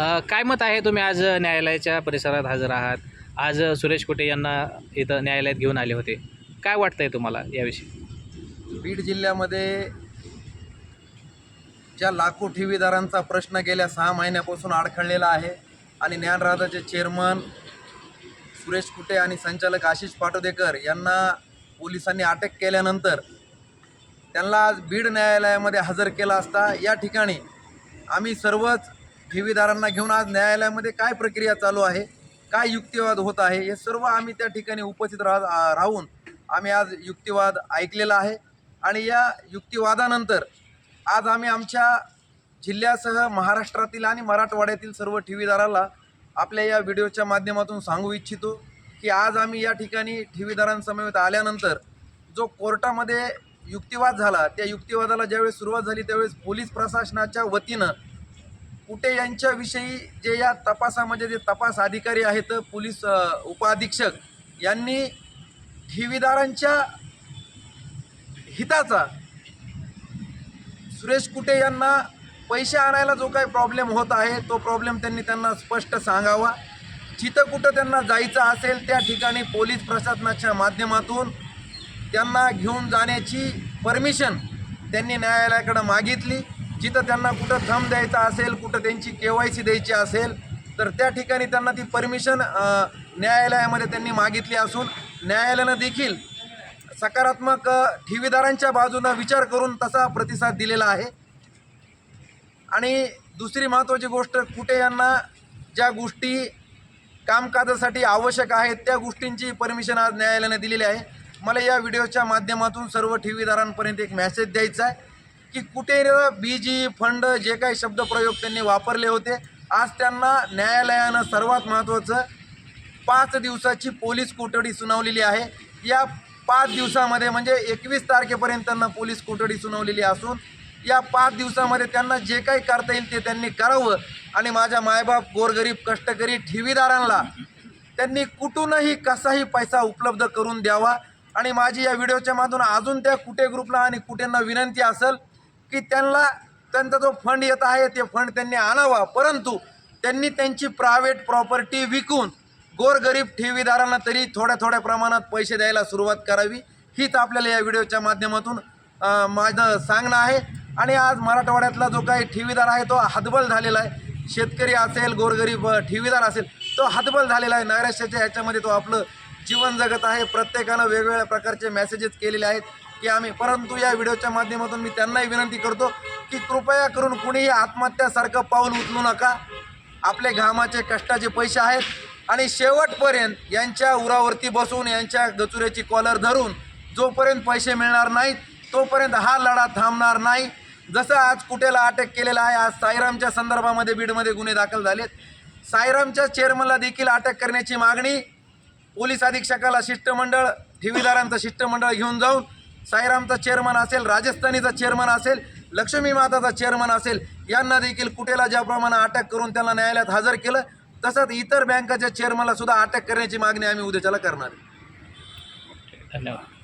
काय मत आहे तुम्ही आज न्यायालयाच्या परिसरात हजर आहात? आज सुरेश कुटे यांना इथं न्यायालयात घेऊन आले होते. काय वाटतंय तुम्हाला याविषयी? बीड जिल्ह्यामध्ये ज्या लाखो ठेवीदारांचा प्रश्न गेल्या सहा महिन्यापासून अडखळलेला आहे आणि ज्ञानराधाचे चेअरमन सुरेश कुटे आणि संचालक आशिष पाटोदेकर यांना पोलिसांनी अटक केल्यानंतर त्यांना आज बीड न्यायालयामध्ये हजर केला असता. या ठिकाणी आम्ही सर्वच ठेवीदारांना घेऊन आज न्यायालयामध्ये काय प्रक्रिया चालू आहे? काय युक्तिवाद होत आहे? हे सर्व आम्ही त्या ठिकाणी उपस्थित राह राहून आम्ही आज युक्तिवाद ऐकलेला आहे. आणि या युक्तिवादानंतर आज आम्ही आमच्या जिल्ह्यासह महाराष्ट्रातील आणि मराठवाड्यातील सर्व ठेवीदाराला आपल्या या व्हिडिओच्या माध्यमातून सांगू इच्छितो की आज आम्ही या ठिकाणी ठेवीदारांसमवेत आल्यानंतर जो कोर्टामध्ये युक्तिवाद झाला त्या युक्तिवादाला ज्यावेळेस सुरुवात झाली त्यावेळेस पोलीस प्रशासनाच्या वतीनं कुटे यांच्याविषयी जे या तपासामध्ये जे तपास अधिकारी आहेत पोलीस उपअधीक्षक यांनी ठेवीदारांच्या हिताचा सुरेश कुटे यांना पैसे आणायला जो काही प्रॉब्लेम होत आहे तो प्रॉब्लेम त्यांनी त्यांना स्पष्ट सांगावा. जिथं कुठं त्यांना जायचं असेल त्या ठिकाणी पोलीस प्रशासनाच्या माध्यमातून त्यांना घेऊन जाण्याची परमिशन त्यांनी न्यायालयाकडं मागितली. जिथं त्यांना कुठं थंब द्यायचा असेल कुठं त्यांची के वाय सी द्यायची असेल तर त्या ठिकाणी त्यांना ती परमिशन न्यायालयामध्ये त्यांनी मागितली असून न्यायालयानं देखील सकारात्मक ठेवीदारांच्या बाजूनं विचार करून तसा प्रतिसाद दिलेला आहे. आणि दुसरी महत्त्वाची गोष्ट कुठे यांना ज्या गोष्टी कामकाजासाठी आवश्यक आहेत त्या गोष्टींची परमिशन आज न्यायालयाने दिलेली आहे. मला या व्हिडिओच्या माध्यमातून सर्व ठेवीदारांपर्यंत एक मेसेज द्यायचा आहे. की कुठे बी जी फंड जे काही शब्दप्रयोग त्यांनी वापरले होते आज त्यांना न्यायालयानं सर्वात महत्त्वाचं पाच दिवसाची पोलीस कोठडी सुनावलेली आहे. या पाच दिवसामध्ये म्हणजे एकवीस तारखेपर्यंत त्यांना पोलीस कोठडी सुनावलेली असून या पाच दिवसामध्ये त्यांना जे काही करता येईल ते त्यांनी करावं. आणि माझ्या मायबाप गोरगरीब कष्टकरी ठेवीदारांना त्यांनी कुठूनही कसाही पैसा उपलब्ध करून द्यावा. आणि माझी या व्हिडिओच्या माधून अजून त्या कुठे ग्रुपला आणि कुठेंना विनंती असेल की त्यांना त्यांचा जो फंड येत आहे ते फंड त्यांनी आणावा. परंतु त्यांनी त्यांची प्रायव्हेट प्रॉपर्टी विकून गोरगरीब ठेवीदारांना तरी थोड्या थोड्या प्रमाणात पैसे द्यायला सुरुवात करावी. हीच आपल्याला या व्हिडिओच्या माध्यमातून माझं सांगणं आहे. आणि आज मराठवाड्यातला जो काही ठेवीदार आहे तो हतबल झालेला आहे. शेतकरी असेल गोरगरीब ठेवीदार असेल तो हतबल झालेला आहे. नैराश्याच्या ह्याच्यामध्ये तो आपलं जीवन जगत आहे. प्रत्येकानं वेगवेगळ्या प्रकारचे मेसेजेस केलेले आहेत. की आम्ही. परंतु या व्हिडिओच्या माध्यमातून मी त्यांनाही विनंती करतो की कृपया करून कुणीही आत्महत्यासारखं पाऊल उचलू नका. आपले घामाचे कष्टाचे पैसे आहेत आणि शेवटपर्यंत यांच्या उरावरती बसून यांच्या गचुऱ्याची कॉलर धरून जोपर्यंत पैसे मिळणार नाहीत तोपर्यंत हा लढा थांबणार नाही. जसं आज कुठेला अटक केलेला आहे आज साईरामच्या संदर्भामध्ये बीडमध्ये गुन्हे दाखल झालेत. साईरामच्या चेअरमनला देखील अटक करण्याची मागणी पोलीस अधीक्षकाला शिष्टमंडळ ठेवीदारांचं शिष्टमंडळ घेऊन जाऊन साईरामचा चेअरमन असेल राजस्थानीचा चेअरमन असेल लक्ष्मी माताचा चेअरमन असेल यांना देखील कुठेला ज्याप्रमाणे अटक करून त्यांना न्यायालयात हजर केलं तसंच इतर बँकाच्या चेअरमनला सुद्धा अटक करण्याची मागणी आम्ही उद्याच्याला करणार आहे. धन्यवाद